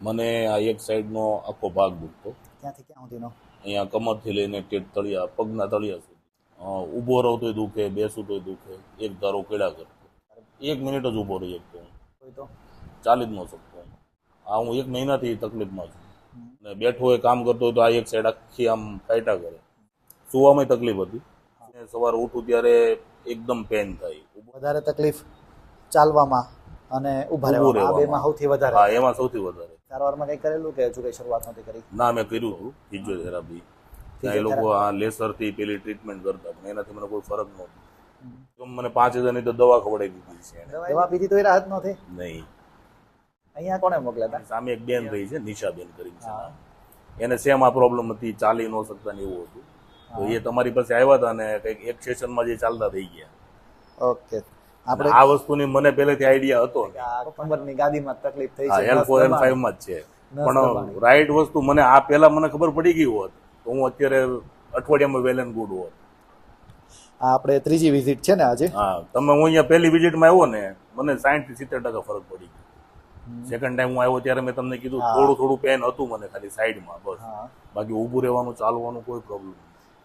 મને આ એક સાઈડનો આખો ભાગ દુખતો. ક્યાંથી ક્યાં સુધીનો અહીંયા કમરથી લઈને ટેટ તળિયા પગના તળિયા સુધી. ઊભો રહો તોય દુખે બેસું તોય દુખે એક ધારો કેળા કરતો. એક મિનિટ જ ઊભો રહી શકતો હું. તો? ચાલી જ ન શકતો આ હું એક મહિનાથી તકલીફમાં છું. ને બેઠો હોય કામ કરતો હોય તો આ એક સાઈડ આખી આમ ફાયટા કરે. સુવામાં તકલીફ હતી. સવારે ઉઠું ત્યારે એકદમ પેન થાય. વધારે તકલીફ ચાલવામાં અને ઊભા ઊભું રહેવામાં. આ બેમાં સૌથી વધારે. હા એમાં સૌથી વધારે. સારવારમાં કંઈ કરેલું કે હજુ કંઈ શરૂઆત નથી કરી? ના મેં કર્યું હતું ફિઝિયોથેરાપી એ લોકો આ લેસરથી પેલી ટ્રીટમેન્ટ કરતા પણ એનાથી મને કોઈ ફરક નહોતો. મને પાંચ હજારની તો દવા ખવડાવી દીધી છે. દવા પીધી તો એ રાહત નથી નહીં. અહીંયા કોને મોકલ્યા હતા? સામે એક બેન રહી છે નિશાબેન કરીને છે એને સેમ આ પ્રોબ્લેમ હતી ચાલી ન શકતા ને એવું હતું. તો એ તમારી પાસે આવ્યા હતા ને કંઈક એક સેશનમાં જે ચાલતા થઈ ગયા. ઓકે. આપણે આ વસ્તુની મને પહેલેથી આઈડિયા હતો કમરની ગાદીમાં તકલીફ થઈ છે એલ ફોર એલ ફાઈવમાં જ છે. પણ રાઈટ વસ્તુ મને આ પહેલા મને ખબર પડી ગઈ હોત તો હું અત્યારે અઠવાડિયામાં વેલ એન્ડ ગુડ હોત. આ આપણે ત્રીજી વિઝિટ છે ને આજે? હા તમે હું અહીંયા પહેલી વિઝિટમાં આવ્યો ને મને સાઠથી સિત્તેર ટકા ફરક પડી ગયો. સેકન્ડ ટાઈમ હું આવ્યો ત્યારે મેં તમને કીધું થોડું થોડું પેન હતું મને ખાલી સાઈડમાં બસ. બાકી ઊભું રહેવાનું ચાલવાનું કોઈ પ્રોબ્લેમ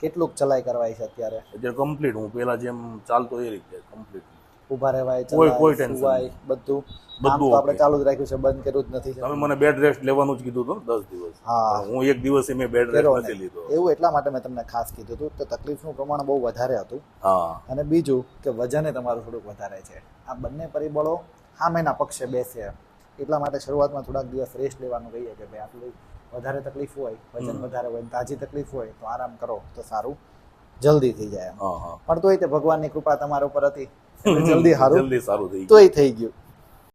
કેટલુંક ચલાઈ કરવાય છે અત્યારે? અત્યારે કમ્પ્લીટ હું પેલા જેમ ચાલતો એ રીતે કમ્પ્લીટ ઊભા રહેવાય કોઈ- કોઈ ટેન્શન બધું. બધું આપણે ચાલુ જ રાખ્યું છે બંધ કર્યું જ નથી તમે મને બેડ રેસ્ટ લેવાનું જ કીધું હતું દસ દિવસ. હા. હું એક દિવસે મેં બેડ રેસ્ટ નથી લીધો. એવું એટલા માટે મેં તમને ખાસ કીધું હતું કે તકલીફનું પ્રમાણ બહુ વધારે હતું. હા. અને બીજું કે વજને તમારું થોડુંક વધારે છે. આ બંને પરિબળો સામેના પક્ષે બેસે. એટલા માટે શરૂઆતમાં થોડાક દિવસ રેસ્ટ લેવાનું કહીએ કે ભાઈ આટલી વધારે તકલીફ હોય વજન વધારે હોય તાજી તકલીફ હોય તો આરામ કરો તો સારું. જલ્દી થઈ જાય પણ તોય તે ભગવાનની કૃપા તમારા ઉપર હતી. જલ્દી સારું. જલ્દી સારું થઈ તોય થઈ ગયું.